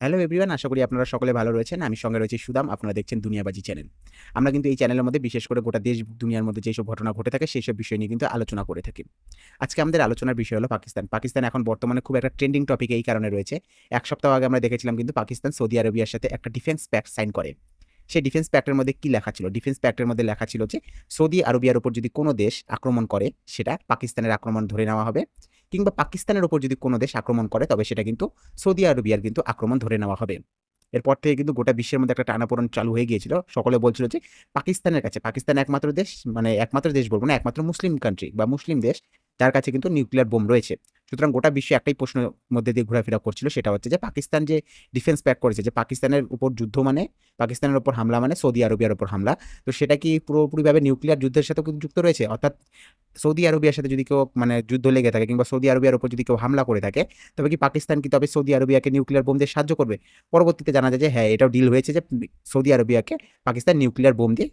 Hello everyone আশা করি আপনারা সকলে ভালো রয়েছেন। আমি সঙ্গে রয়েছি সুদাম, আপনারা দেখছেন দুনিয়াবাজি চ্যানেল। আমরা কিন্তু এই চ্যানেলের মধ্যে বিশেষ করে গোটা দেশ দুনিয়ার মধ্যে যেসব ঘটনা ঘটে থাকে, সেই সব বিষয় নিয়ে কিন্তু আলোচনা করে থাকি। আজকে আমাদের আলোচনার বিষয় হলো পাকিস্তান। পাকিস্তান এখন বর্তমানে খুব একটা ট্রেন্ডিং টপিক এই কারণে রয়েছে। এক সপ্তাহ আগে আমরা দেখেছিলাম কিন্তু পাকিস্তান সৌদি আরবিয়ার সাথে একটা ডিফেন্স প্যাক্ট সাইন করে। সেই ডিফেন্স প্যাক্টের মধ্যে কি লেখা ছিল? ডিফেন্স প্যাক্টের মধ্যে লেখা ছিল যে সৌদি আরবিয়ার উপর যদি কোনো দেশ আক্রমণ করে, সেটা পাকিস্তানের আক্রমণ ধরে নেওয়া হবে। কিংবা পাকিস্তানের উপর যদি কোনো দেশ আক্রমণ করে, তবে সেটা কিন্তু সৌদি আরবিয়ার কিন্তু আক্রমণ ধরে নেওয়া হবে। এরপর থেকে কিন্তু গোটা বিশ্বের মধ্যে একটা টানাপোড়ন চালু হয়ে গিয়েছিল। সকলে বলছিল যে পাকিস্তানের কাছে, পাকিস্তান একমাত্র দেশ মানে একমাত্র দেশ বলব না, একমাত্র মুসলিম কান্ট্রি বা মুসলিম দেশ যার কাছে কিন্তু নিউক্লিয়ার বোম রয়েছে। সুতরাং গোটা বিশ্ব একটাই প্রশ্নের মধ্যে দিয়ে ঘোরাফেরা করছিল, সেটা হচ্ছে যে পাকিস্তান যে ডিফেন্স প্যাক করেছে, যে পাকিস্তানের উপর যুদ্ধ মানে পাকিস্তানের উপর হামলা মানে সৌদি আরবিয়ার উপর হামলা, তো সেটা কি পুরোপুরিভাবে নিউক্লিয়ার যুদ্ধের সাথে যুক্ত রয়েছে? অর্থাৎ সৌদি আরবিয়ার সাথে যদি কেউ মানে যুদ্ধ লেগে থাকে কিংবা সৌদি আরবিয়ার উপর যদি কেউ হামলা করে থাকে, তবে কি পাকিস্তান কি তবে সৌদি আরবিয়াকে নিউক্লিয়ার বোম দিয়ে সাহায্য করবে? পরবর্তীতে জানা যায় যে হ্যাঁ এটাও ডিল হয়েছে যে সৌদি আরবিয়াকে পাকিস্তান নিউক্লিয়ার বোম দিয়ে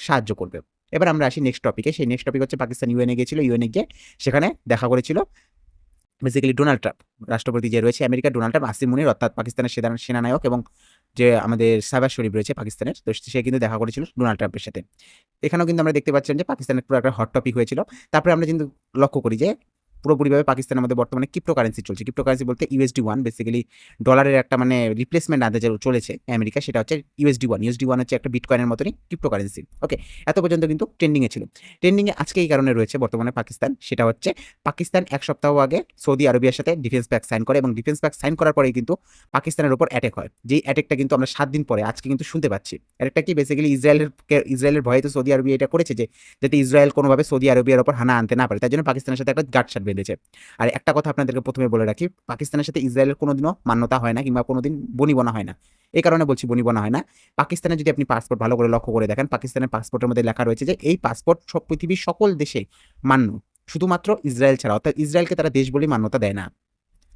সাহায্য করবে। এবার আমরা আসি নেক্সট টপিকে সেই নেক্সট টপিক হচ্ছে পাকিস্তান ইউএনএ গিয়েছিল ইউএনএ গিয়ে সেখানে দেখা করেছিল বেসিক্যালি ডোনাল্ড ট্রাম্প রাষ্ট্রপতি যে রয়েছে America Donald Trump Asim Munir অর্থাৎ পাকিস্তানের সেনা, সেনানায়ক এবং যে আমাদের সাবার শরীফ রয়েছে পাকিস্তানের, তো সে কিন্তু দেখা করেছিল ডোনাল্ড ট্রাম্পের সাথে। এখানেও কিন্তু আমরা দেখতে পাচ্ছিলাম যে পাকিস্তানের পুরো একটা হট টপিক হয়েছিল। তারপরে আমরা কিন্তু লক্ষ্য করি যে পুরোপুরিভাবে পাকিস্তানের মধ্যে বর্তমানে ক্রিপ্টো কারেন্সি চলছে ক্রিপ্টো কারেন্সি বলতে ইউএসডি ওয়ান বেসিক্যালি ডলারের একটা মানে রিপ্লেসমেন্ট আনতে চলেছে আমেরিকা, সেটা হচ্ছে ইউএসডি ওয়ান ইউএসডি ওয়ান হচ্ছে একটা বিটকয়েনের মতনই ক্রিপ্টো কারেন্সি ওকে এত পর্যন্ত কিন্তু ট্রেন্ডিংয়ে ছিল। ট্রেন্ডিংয়ে আজকে এই কারণে রয়েছে বর্তমানে পাকিস্তান। সেটা হচ্ছে পাকিস্তান এক সপ্তাহ আগে সৌদি আরবিয়ার সাথে ডিফেন্স প্যাক সাইন করে এবং ডিফেন্স প্যাক সাইন করার পরেই কিন্তু পাকিস্তানের উপর অ্যাটেক হয়। যেই অ্যাটেকটা কিন্তু আমরা সাত দিন পরে আজকে কিন্তু শুনতে পাচ্ছি। অ্যাটেকটা কি? বেসিক্যালি ইসরায়েলের ইসরায়েলের ভয়ে তো সৌদি আরবিয়া এটা করেছে যে, যাতে ইসরায়েল কোনোভাবে সৌদি আরবিয়ার ওপর হানা আনতে না পারে। তাই জন্য পাকিস্তানের সাথে একটা গাঁটসাট বেঁধেছে। আর একটা কথা আপনাদেরকে প্রথমে বলে রাখি, পাকিস্তানের সাথে ইসরায়েলের কোনোদিনও মান্যতা হয় না কিংবা কোনোদিন বনিবনা হয় না। এই কারণে বলছি বনিবনা হয় না। পাকিস্তানে যদি আপনি পাসপোর্ট ভালো করে লক্ষ্য করে দেখেন, পাকিস্তানের পাসপোর্টের মধ্যে লেখা রয়েছে যে, এই পাসপোর্ট সব পৃথিবীর সকল দেশে মান্য। শুধুমাত্র ইসরায়েল ছাড়া, অর্থাৎ ইসরায়েলকে তারা দেশ বলেই মান্যতা দেয় না।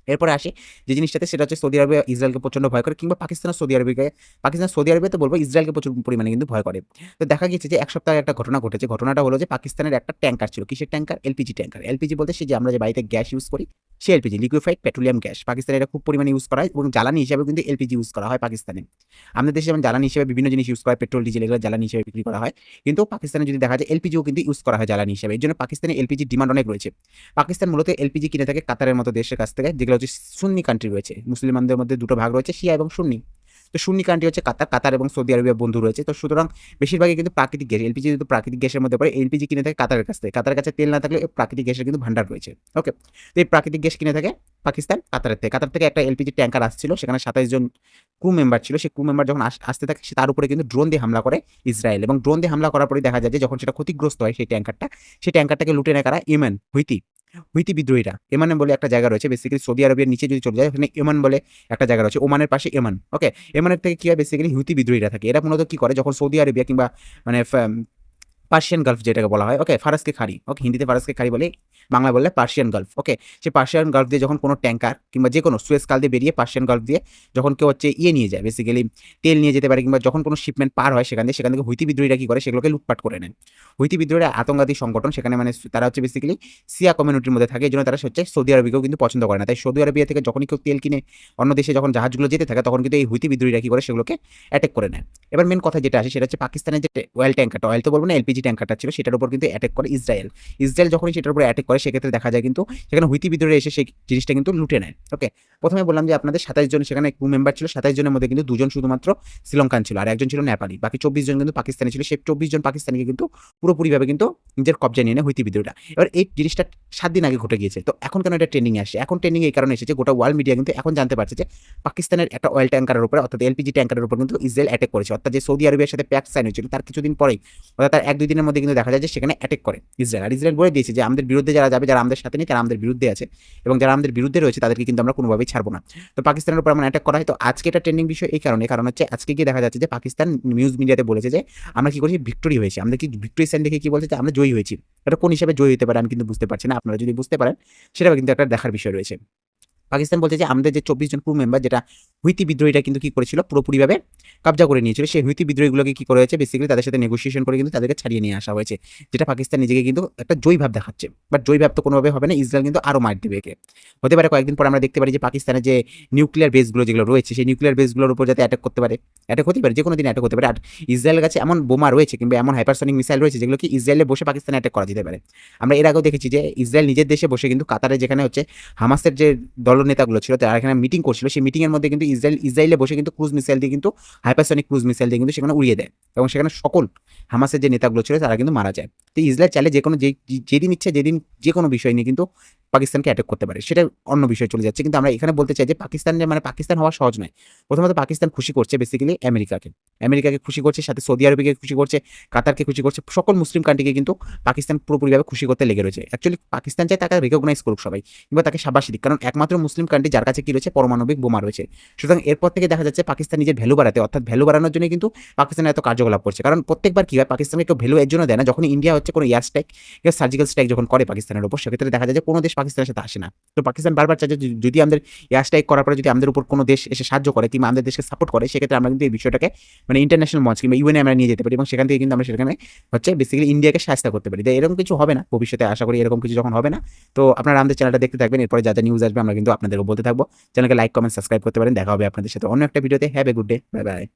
এরপরে আসি, যে জিনিসটাতে সেটা হচ্ছে সৌদি আরবে ইসরায়েলকে প্রচণ্ড ভয় করে কিংবা পাকিস্তান সৌদি আরবিকে, পাকিস্তান সৌদি আরবে তো বলব ইসরায়েলকে প্রচুর পরিমাণে কিন্তু ভয় করে। তো দেখা গেছে যে এক সপ্তাহে একটা ঘটনা ঘটেছে, ঘটনাটা হলো যে পাকিস্তানের একটা ট্যাঙ্কার ছিল। কিসের ট্যাঙ্কার? LPG tanker. এলপিজি বলতে সে যে আমরা যে বাড়িতে গ্যাস ইউজ করি সে এলপিজি লিকুইফাইড পেট্রোলিয়াম গ্যাস পাকিস্তানে এটা খুব পরিমাণে ইউজ করা হয় এবং জ্বালানি হিসাবে কিন্তু এলপিজি ইউজ করা হয় পাকিস্তানে। আমাদের দেশে যেমন জ্বালানি হিসেবে বিভিন্ন জিনিস ইউজ করা হয় পেট্রোল ডিজেল এগুলো জ্বালানি হিসেবে বিক্রি করা হয়। কিন্তু পাকিস্তানে যদি দেখা যায়, এলপিজিও কিন্তু ইউজ করা হয় জ্বালানি হিসেবে। এই জন্য পাকিস্তানে এলপিজি ডিমান্ড অনেক রয়েছে। পাকিস্তান মূলত এলপিজি কিনে থাকে কাতারের মতো দেশের কাছ থেকে, যেগুলো হচ্ছে সুন্নি কান্ট্রি রয়েছে। মুসলমানদের মধ্যে দুটো ভাগ রয়েছে, শিয়া এবং সুন্নি। তো সুন্নি কান্ট্রি হচ্ছে কাতার কাতার এবং সৌদি আরবিয়া বন্ধু রয়েছে। তো সুতরাং বেশিরভাগই কিন্তু প্রাকৃতিক গ্যাস, এলপিজি কিন্তু প্রাকৃতিক গ্যাসের মধ্যে পড়ে, এলপিজি কিনে থাকে কাতারের কাছ থেকে। কাতারের কাছে তেল না থাকলে প্রাকৃতিক গ্যাসের কিন্তু ভান্ডার রয়েছে। ওকে, তো এই প্রাকৃতিক গ্যাস কিনে থাকে পাকিস্তান কাতারের থেকে। কাতার থেকে একটা এলপিজি ট্যাঙ্কার আসছিল, সেখানে সাতাইশ জন ক্রু মেম্বার ছিল। সেই ক্রু মেম্বার যখন আসতে থাকে, সে তার উপরে কিন্তু ড্রোন দিয়ে হামলা করে ইসরায়েল এবং ড্রোন দিয়ে হামলা করার পরে দেখা যায় যে যখন সেটা ক্ষতিগ্রস্ত হয় সেই ট্যাঙ্কারটা, সেই ট্যাঙ্কারটাকে লুটে নেয় কারা? ইমেন হুইতি। হুইতি বিদ্রোহীরা। এমানে বলে একটা জায়গা রয়েছে বেসিক্যালি সৌদি আরবের নিচে যদি চলে যায় ওখানে এমান বলে একটা জায়গা রয়েছে, ওমানের পাশে এমান ওকে এমানের থেকে কী হয় বেসিক্যালি হুইতি বিদ্রোহীরা থাকে। এরা মূলত কী করে, যখন সৌদি আরবিয়া কিংবা মানে পার্সিয়ান গালফ যেটাকে বলা হয় ওকে ফারাসকে খাড়ি ওকে হিন্দিতে ফারাসকে খাড়ি বলে বাংলা বললে পার্সিয়ান গালফ ওকে সে পার্সিয়ান গালফ দিয়ে যখন কোনো ট্যাঙ্কার কিংবা যে কোনো সুয়েস কাল দিয়ে বেরিয়ে পার্সিয়ান গালফ দিয়ে যখন কেউ হচ্ছে ইয়ে নিয়ে যায় বেসিক্যালি তেল নিয়ে যেতে পারে কিংবা যখন কোনো শিপমেন্ট পার হয় সেখান থেকে সেখান থেকে হুইতি বিদ্রোহীরা কী করে? সেগুলোকে লুটপাট করে নেন। হুইতি বিদ্রোহীরা আতঙ্কবাদী সংগঠন, সেখানে মানে তারা হচ্ছে বেসিক্যালি সিয়া কমিউনিটির মধ্যে থাকে, এই জন্য তারা হচ্ছে সৌদি আরবিকেও কিন্তু পছন্দ করে না। তাই সৌদি আরবিয়া থেকে যখনই কেউ তেল কিনে অন্য দেশে যখন জাহাজগুলো যেতে থাকে, তখন কিন্তু এই হুইতি বিদ্রোহীরা কী করে? সেগুলোকে অ্যাটেক করে নেয়। এবার মেন কথা যেটা আসে, সেটা হচ্ছে পাকিস্তানের যে অয়েল ট্যাঙ্কারটা অয়েল তো বলব না এলপিজি ট্যাঙ্কারটা ছিল, সেটার উপর কিন্তু অ্যাটেক করে ইসরায়েল ইসরায়েল যখনই সেটার উপর অ্যাটেক করে সেক্ষেত্রে দেখা যায় কিন্তু সেখানে হুইতি বিদ্রোহে এসে সেই জিনিসটা কিন্তু লুটে নেয়। ওকে প্রথমে বললাম যে আপনাদের সাতাইশ জন, সেখানে ক্রু মেম্বার ছিল, সাতাইশ জনের মধ্যে কিন্তু দুজন শুধুমাত্র শ্রীলঙ্কান ছিল, আর একজন ছিল নেপালি। বাকি চব্বিশ জন কিন্তু পাকিস্তানি ছিল। সেই চব্বিশ জন পাকিস্তানিকে কিন্তু পুরোপুরিভাবে কিন্তু নিজের কবজা নিয়ে নেয় হুইতি বিদ্রোহটা এবার এই জিনিসটা সাত দিন আগে ঘটে গিয়েছে। তো এখন কেন এটা ট্রেনিং আসে এখন ট্রেনিং এই কারণে এসেছে, গোটা ওয়ার্ল্ড মিডিয়া কিন্তু এখন জানতে পারছে যে পাকিস্তানের একটা অয়েল ট্যাঙ্কারের উপরে, অর্থাৎ এলপিজি ট্যাঙ্কারের উপর কিন্তু ইসরায়েল অ্যাটেক করেছে। অর্থাৎ যে সৌদি আরবের সাথে প্যাক সাইন হয়েছিল, তার কিছুদিন পরেই, অর্থাৎ তার এক দুই দিনের মধ্যে কিন্তু দেখা যায় যে সেখানে অ্যাটেক করে ইসরায়েল আর ইসরায়েল বলে দিয়েছে যে আমাদের বিরুদ্ধে যারা যাবে, যারা আমাদের সাথে নেই, তারা আমাদের বিরুদ্ধে আছে এবং যারা আমাদের বিরুদ্ধে রয়েছে, তাদেরকে কিন্তু আমরা কোনোভাবেই ছাড়বো না। তো পাকিস্তানের উপর আমরা অ্যাটাক করা হয়। তো আজকে এটা ট্রেন্ডিং বিষয় এই কারণে। কারণ হচ্ছে আজকে গিয়ে দেখা যাচ্ছে যে পাকিস্তান নিউজ মিডিয়াতে বলেছে যে আমরা কি করেছি? ভিক্টোরি হয়েছি। আমরা কি ভিক্টোরি সাইন দেখে কি বলছে যে আমরা জয়ী হয়েছি? এটা কোন হিসাবে জয়ী হতে পারে আমি কিন্তু বুঝতে পারছি না। আপনারা যদি বুঝতে পারেন সেটা কিন্তু একটা দেখার বিষয় রয়েছে। পাকিস্তান বলছে যে, আমাদের যে চব্বিশ জন ক্রু মেম্বার যেটা হুইতি বিদ্রোহীরা কিন্তু কি করেছিল, পুরোপুরিভাবে কবজা করে নিয়েছিল। সেই হুইতি বিদ্রোহীগুলোকে কি করা হয়েছে? বেসিক্যালি তাদের সাথে নেগোসিয়েশন করে কিন্তু তাদেরকে ছাড়িয়ে নিয়ে আসা হয়েছে, যেটা পাকিস্তান নিজেকে কিন্তু একটা জয়ী ভাব দেখাচ্ছে। বাট জয়ী ভাব তো কোনোভাবে হবে না, ইসরায়েল কিন্তু আরও মার দেবে একে। হতে পারে কয়েকদিন পর আমরা দেখতে পারি যে পাকিস্তানের যে নিউক্লিয়ার বেসগুলো যেগুলো রয়েছে, সেই নিউক্লিয়ার বেসগুলোর উপর যাতে অ্যাটাক করতে পারে অ্যাটাক হতে পারে যে কোনো দিন অ্যাটাক হতে পারে। আর ইসরায়েলের কাছে এমন বোমা রয়েছে কিংবা এমন হাইপারসনিক মিসাইল রয়েছে যেগুলো কি ইসরায়েলে বসে পাকিস্তানে অ্যাটাক করা যেতে পারে। আমরা এর আগেও দেখেছি যে, ইসরায়েল নিজের দেশে বসে কিন্তু কাতারে যেখানে হচ্ছে হামাসের যে দলনেতাগুলো ছিল, তারা এখানে মিটিং করছিল। সেই মিটিংয়ের মধ্যে কিন্তু ইসরায়েল ইসরায়েলে বসে কিন্তু ক্রুজ মিসাইল দিয়ে কিন্তু হাইপারসনিক ক্রুজ মিসাইল দিয়ে কিন্তু সেখানে উড়িয়ে দেয়। এবং সেখানে সকল হামাসের যে নেতাগুলো ছিল তারা কিন্তু মারা যায়। তো ইসরায়েল চাইলে যে কোনো যেদিন ইচ্ছে যেদিন যে কোনো বিষয় নিয়ে কিন্তু পাকিস্তানকে অ্যাটাক করতে পারে। সেটা অন্য বিষয় চলে যাচ্ছে। কিন্তু আমরা এখানে বলতে চাই যে পাকিস্তান মানে পাকিস্তান হওয়া সহজ নয়। প্রথমত পাকিস্তান খুশি করছে বেসিক্যালি আমেরিকাকে। আমেরিকাকে খুশি করছে, সাথে সৌদি আরবকে খুশি করছে, কাতারকে খুশি করছে, সকল মুসলিম কান্ট্রিকে কিন্তু পাকিস্তান পুরোপুরিভাবে খুশি করতে লেগে রয়েছে। অ্যাকচুয়ালি পাকিস্তান চায় তাকে রেকগনাইজ করুক সবাই, কিংবা তাকে সাবাসী দিক। কারণ একমাত্র মুসলিম কান্ট্রি যার কাছে কি রয়েছে? পারমাণবিক বোমা রয়েছে। সুতরাং এরপর থেকে দেখা যাচ্ছে পাকিস্তান নিজের ভ্যালু বাড়াতে, অর্থাৎ ভ্যালু বাড়ানোর জন্য কিন্তু পাকিস্তান এত কার্যকলাপ করছে। কারণ প্রত্যেকবার কি হয়, পাকিস্তানকে কেউ ভ্যালু এর জন্য দেয় না। যখন ইন্ডিয়া হচ্ছে কোনো এয়ার স্ট্রাইক সার্জিক্যাল স্ট্রাইক যখন করে পাকিস্তানের উপর, সেক্ষেত্রে দেখা যায় যে কোনো দেশ পাকিস্তানের সাথে আসে না। তো পাকিস্তান বারবার যে যদি- আমাদের এয়ার স্ট্রাইক করার পরে যদি আমাদের উপর কোনো দেশ এসে সাহায্য করে কিংবা আমাদের দেশকে সাপোর্ট করে, সেক্ষেত্রে আমরা কিন্তু এই বিষয়টাকে মানে ইন্টারন্যাশনাল মঞ্চ কিংবা ইউএনে আমরা নিয়ে যেতে পারি এবং সেখান থেকে কিন্তু আমরা সেখানে হচ্ছে বেসিক্যালি ইন্ডিয়াকে সাহায্য করতে পারি। এরকম কিছু হবে না। ভবিষ্যতে আশা করি এরকম কিছু যখন হবে না, তো আপনারা আমাদের চ্যানেলটা দেখতে থাকবেন। এরপরে যা যা নিউজ আসবে আমরা কিন্তু আপনাদেরকে বলতে থাকব। চ্যানেলকে লাইক কমেন্ট সাবস্ক্রাইব করতে পারেন। দেখা হবে আপনাদের সাথে অন্য একটা ভিডিওতে have a good day bye bye